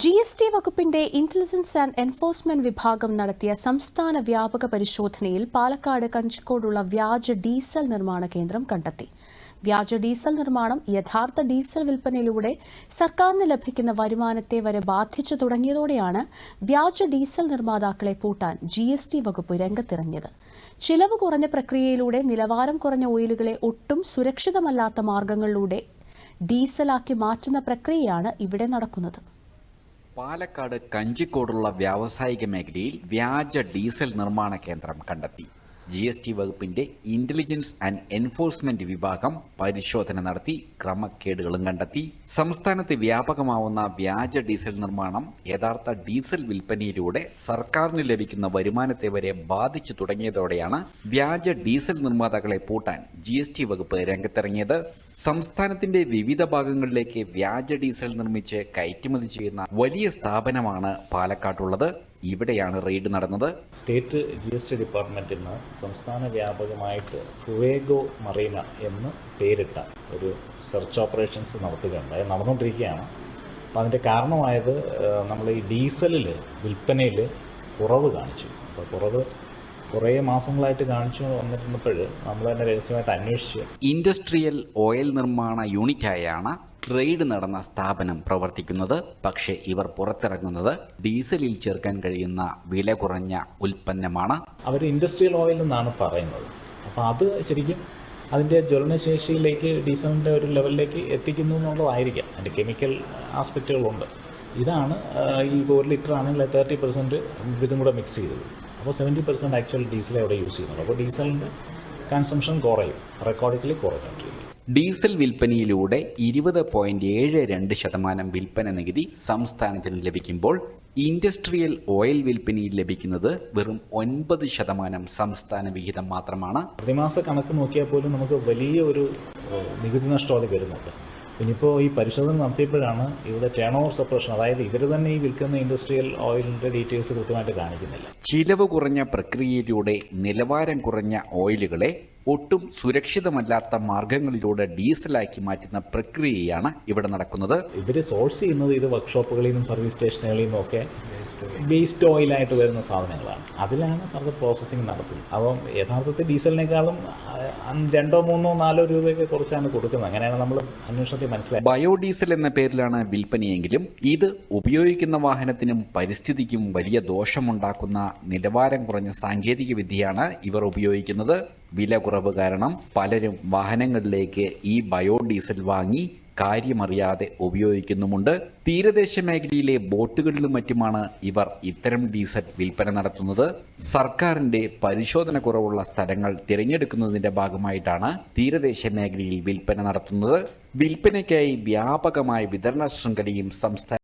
G S T വകുപ്പിന്റെ intelligence and enforcement വിഭാഗം നടത്തിയ സംസ്ഥാന വ്യാപക പരിശോധനയിൽ പാലക്കാട് കഞ്ചിക്കോടുള്ള വ്യാജ ഡീസൽ നിർമ്മാണ കേന്ദ്രം കണ്ടെത്തി. വ്യാജ ഡീസൽ നിർമ്മാണം യഥാർത്ഥ ഡീസൽ വിൽപ്പനയിലൂടെ സർക്കാരിന് ലഭിക്കുന്ന വരുമാനത്തെ വരെ ബാധിച്ചു തുടങ്ങിയതോടെയാണ് വ്യാജ ഡീസൽ നിർമ്മാതാക്കളെ പൂട്ടാൻ ജി എസ് ടി വകുപ്പ് രംഗത്തിറങ്ങിയത്. ചിലവ് കുറഞ്ഞ പ്രക്രിയയിലൂടെ നിലവാരം കുറഞ്ഞ ഓയിലുകളെ ഒട്ടും സുരക്ഷിതമല്ലാത്ത മാർഗങ്ങളിലൂടെ ഡീസലാക്കി മാറ്റുന്ന പ്രക്രിയയാണ് ഇവിടെ നടക്കുന്നത്. പാലക്കാട് കഞ്ചിക്കോടുള്ള വ്യാവസായിക മേഖലയിൽ വ്യാജ ഡീസൽ നിർമ്മാണ കേന്ദ്രം കണ്ടെത്തി. ജി എസ് ടി വകുപ്പിന്റെ ഇന്റലിജൻസ് ആൻഡ് എൻഫോഴ്സ്മെന്റ് വിഭാഗം പരിശോധന നടത്തി ക്രമക്കേടുകളും കണ്ടെത്തി. സംസ്ഥാനത്ത് വ്യാപകമാവുന്ന വ്യാജ ഡീസൽ നിർമ്മാണം യഥാർത്ഥ ഡീസൽ വിൽപ്പനയിലൂടെ സർക്കാരിന് ലഭിക്കുന്ന വരുമാനത്തെ വരെ ബാധിച്ചു തുടങ്ങിയതോടെയാണ് വ്യാജ ഡീസൽ നിർമ്മാതാക്കളെ പൂട്ടാൻ ജി എസ് ടി വകുപ്പ് രംഗത്തിറങ്ങിയത്. സംസ്ഥാനത്തിന്റെ വിവിധ ഭാഗങ്ങളിലേക്ക് വ്യാജ ഡീസൽ നിർമ്മിച്ച് കയറ്റുമതി ചെയ്യുന്ന വലിയ സ്ഥാപനമാണ് പാലക്കാട്ടുള്ളത്. ഇവിടെയാണ് റെയ്ഡ് നടന്നത്. സ്റ്റേറ്റ് ജി എസ് ടി ഡിപ്പാർട്ട്മെന്റിൽ നിന്ന് സംസ്ഥാന വ്യാപകമായിട്ട് ഫുവേഗോ മറീന എന്ന് പേരിട്ട ഒരു സെർച്ച് ഓപ്പറേഷൻസ് നടത്തുകയുണ്ടായി. നടന്നുകൊണ്ടിരിക്കുകയാണ്. അപ്പം അതിന്റെ കാരണമായത് നമ്മൾ ഈ ഡീസലിൽ വിൽപ്പനയിൽ കുറവ് കാണിച്ചു. അപ്പോൾ കുറവ് കുറേ മാസങ്ങളായിട്ട് കാണിച്ചു വന്നിരുന്നപ്പോൾ നമ്മൾ തന്നെ രഹസ്യമായിട്ട് അന്വേഷിച്ചു. ഇൻഡസ്ട്രിയൽ ഓയിൽ നിർമ്മാണ യൂണിറ്റായാണ് റെയ്ഡ് നടന്ന സ്ഥാപനം പ്രവർത്തിക്കുന്നത് പക്ഷേ ഇവർ പുറത്തിറങ്ങുന്നത് ഡീസലിൽ ചേർക്കാൻ കഴിയുന്ന വില കുറഞ്ഞ ഉൽപ്പന്നമാണ്. അവർ ഇൻഡസ്ട്രിയൽ ഓയിൽ എന്നാണ് പറയുന്നത്. അപ്പോൾ അത് ശരിക്കും അതിന്റെ ജ്വലനശേഷിയിലേക്ക് ഡീസലിന്റെ ഒരു ലെവലിലേക്ക് എത്തിക്കുന്നു എന്നുള്ളതായിരിക്കാം. അതിന്റെ കെമിക്കൽ ആസ്പെക്റ്റുകളുണ്ട്. ഇതാണ് ഈ ഒരു ലിറ്റർ ആണെങ്കിൽ തേർട്ടി പെർസെന്റ് ഇതും കൂടെ മിക്സ് ചെയ്തത്. അപ്പോൾ സെവന്റി പെർസെന്റ് ആക്ച്വൽ ഡീസൽ അവിടെ യൂസ് ചെയ്യുന്നുണ്ട്. അപ്പോൾ ഡീസലിന്റെ കൺസംഷൻ കുറയും. റെക്കോർഡിക്കലി കുറഞ്ഞുകൊണ്ടിരിക്കും. ഡീസൽ വിൽപ്പനയിലൂടെ ഇരുപത് പോയിന്റ് ഏഴ് രണ്ട് ശതമാനം വിൽപ്പന നികുതി സംസ്ഥാനത്തിന് ലഭിക്കുമ്പോൾ ഇൻഡസ്ട്രിയൽ ഓയിൽ വിൽപ്പനയിൽ ലഭിക്കുന്നത് വെറും ഒൻപത് ശതമാനം സംസ്ഥാന വിഹിതം മാത്രമാണ്. പ്രതിമാസ കണക്ക് നോക്കിയാൽ പോലും നമുക്ക് വലിയ ഒരു നികുതി നഷ്ടം അത് വരുന്നുണ്ട്. ഇനിയിപ്പോൾ ഈ പരിശോധന നടത്തിയപ്പോഴാണ് ഇവിടെ ടേൺ ഓവർ സെപ്പറേഷൻ അതായത് ഇവർ തന്നെ ഈ വിൽക്കുന്ന ഇൻഡസ്ട്രിയൽ ഓയിലിന്റെ ഡീറ്റെയിൽസ് കൃത്യമായിട്ട് കാണിക്കുന്നില്ല. ചിലവ് കുറഞ്ഞ പ്രക്രിയയിലൂടെ നിലവാരം കുറഞ്ഞ ഓയിലുകളെ ഒട്ടും സുരക്ഷിതമല്ലാത്ത മാർഗങ്ങളിലൂടെ ഡീസലാക്കി മാറ്റുന്ന പ്രക്രിയയാണ് ഇവിടെ നടക്കുന്നത്. ഇവർ സോഴ്സ് ചെയ്യുന്നത് ഇത് വർക്ക്ഷോപ്പുകളിൽ നിന്നും സർവീസ് സ്റ്റേഷനുകളിൽ നിന്നും ഒക്കെ വേസ്റ്റ് ഓയിലായിട്ട് വരുന്ന സാധനങ്ങളാണ്. അതിലാണ് അത് പ്രോസസ്സിങ് നടത്തുന്നത്. അപ്പം യഥാർത്ഥത്തിൽ ഡീസലിനേക്കാളും രണ്ടോ മൂന്നോ നാലോ രൂപയൊക്കെ കുറച്ചാണ് കൊടുക്കുന്നത്. അങ്ങനെയാണ് നമ്മൾ അന്വേഷണത്തിൽ മനസ്സിലായത്. ബയോഡീസൽ എന്ന പേരിലാണ് വിൽപ്പനയെങ്കിലും ഇത് ഉപയോഗിക്കുന്ന വാഹനത്തിനും പരിസ്ഥിതിക്കും വലിയ ദോഷമുണ്ടാക്കുന്ന നിലവാരം കുറഞ്ഞ സാങ്കേതിക വിദ്യയാണ് ഇവർ ഉപയോഗിക്കുന്നത്. വില കുറവ് കാരണം പലരും വാഹനങ്ങളിലേക്ക് ഈ ബയോഡീസൽ വാങ്ങി കാര്യമറിയാതെ ഉപയോഗിക്കുന്നുമുണ്ട്. തീരദേശ മേഖലയിലെ ബോട്ടുകളിലും മറ്റുമാണ് ഇവർ ഇത്തരം ഡീസൽ വിൽപ്പന നടത്തുന്നത്. സർക്കാരിന്റെ പരിശോധന കുറവുള്ള സ്ഥലങ്ങൾ തിരഞ്ഞെടുക്കുന്നതിന്റെ ഭാഗമായിട്ടാണ് തീരദേശ മേഖലയിൽ വിൽപ്പന നടത്തുന്നത്. വിൽപ്പനയ്ക്കായി വ്യാപകമായ വിതരണ ശൃംഖലയും സംസ്ഥാന